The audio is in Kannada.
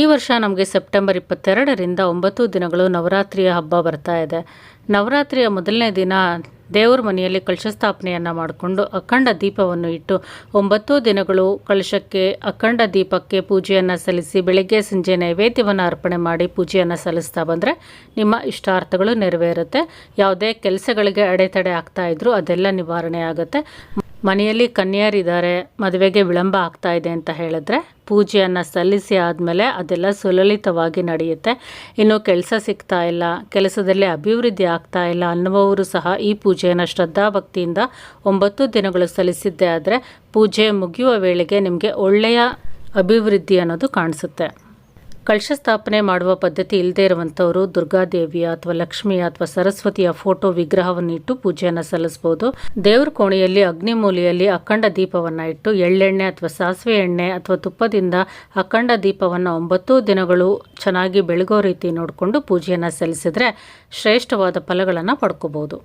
ಈ ವರ್ಷ ನಮಗೆ ಸೆಪ್ಟೆಂಬರ್ ಇಪ್ಪತ್ತೆರಡರಿಂದ ಒಂಬತ್ತು ದಿನಗಳು ನವರಾತ್ರಿಯ ಹಬ್ಬ ಬರ್ತಾ ಇದೆ. ನವರಾತ್ರಿಯ ಮೊದಲನೇ ದಿನ ದೇವರ ಮನೆಯಲ್ಲಿ ಕಳಶ ಸ್ಥಾಪನೆಯನ್ನು ಮಾಡಿಕೊಂಡು ಅಖಂಡ ದೀಪವನ್ನು ಇಟ್ಟು ಒಂಬತ್ತು ದಿನಗಳು ಕಳಶಕ್ಕೆ ಅಖಂಡ ದೀಪಕ್ಕೆ ಪೂಜೆಯನ್ನು ಸಲ್ಲಿಸಿ ಬೆಳಗ್ಗೆ ಸಂಜೆ ನೈವೇದ್ಯವನ್ನು ಅರ್ಪಣೆ ಮಾಡಿ ಪೂಜೆಯನ್ನು ಸಲ್ಲಿಸ್ತಾ ಬಂದರೆ ನಿಮ್ಮ ಇಷ್ಟಾರ್ಥಗಳು ನೆರವೇರುತ್ತೆ. ಯಾವುದೇ ಕೆಲಸಗಳಿಗೆ ಅಡೆತಡೆ ಆಗ್ತಾ ಇದ್ರೂ ಅದೆಲ್ಲ ನಿವಾರಣೆ ಆಗುತ್ತೆ. ಮನೆಯಲ್ಲಿ ಕನ್ಯರಿದ್ದಾರೆ ಮದುವೆಗೆ ವಿಳಂಬ ಆಗ್ತಾ ಇದೆ ಅಂತ ಹೇಳಿದ್ರೆ ಪೂಜೆಯನ್ನು ಸಲ್ಲಿಸಿ ಆದಮೇಲೆ ಅದೆಲ್ಲ ಸುಲಲಿತವಾಗಿ ನಡೆಯುತ್ತೆ. ಇನ್ನು ಕೆಲಸ ಸಿಗ್ತಾ ಇಲ್ಲ, ಕೆಲಸದಲ್ಲಿ ಅಭಿವೃದ್ಧಿ ಆಗ್ತಾ ಇಲ್ಲ ಅನ್ನುವವರು ಸಹ ಈ ಪೂಜೆಯನ್ನು ಶ್ರದ್ಧಾಭಕ್ತಿಯಿಂದ ಒಂಬತ್ತು ದಿನಗಳು ಸಲ್ಲಿಸಿದ್ದೇ ಆದರೆ ಪೂಜೆ ಮುಗಿಯುವ ವೇಳೆಗೆ ನಿಮಗೆ ಒಳ್ಳೆಯ ಅಭಿವೃದ್ಧಿ ಅನ್ನೋದು ಕಾಣಿಸುತ್ತೆ. ಕಳಶ ಸ್ಥಾಪನೆ ಮಾಡುವ ಪದ್ಧತಿ ಇಲ್ಲದೇ ಇರುವಂಥವರು, ದುರ್ಗಾದೇವಿಯ ಅಥವಾ ಲಕ್ಷ್ಮಿಯ ಅಥವಾ ಸರಸ್ವತಿಯ ಫೋಟೋ ವಿಗ್ರಹವನ್ನು ಇಟ್ಟು ಪೂಜೆಯನ್ನು ಸಲ್ಲಿಸಬಹುದು ದೇವರ ಕೋಣೆಯಲ್ಲಿ, ಅಗ್ನಿಮೂಲೆಯಲ್ಲಿ ಅಖಂಡ ದೀಪವನ್ನು ಇಟ್ಟು ಎಳ್ಳೆಣ್ಣೆ ಅಥವಾ ಸಾಸಿವೆ ಎಣ್ಣೆ ಅಥವಾ ತುಪ್ಪದಿಂದ ಅಖಂಡ ದೀಪವನ್ನು ಒಂಬತ್ತು ದಿನಗಳು ಚೆನ್ನಾಗಿ ಬೆಳಗೋ ರೀತಿ ನೋಡಿಕೊಂಡು ಪೂಜೆಯನ್ನು ಸಲ್ಲಿಸಿದ್ರೆ ಶ್ರೇಷ್ಠವಾದ ಫಲಗಳನ್ನು ಪಡ್ಕೋಬೋದು.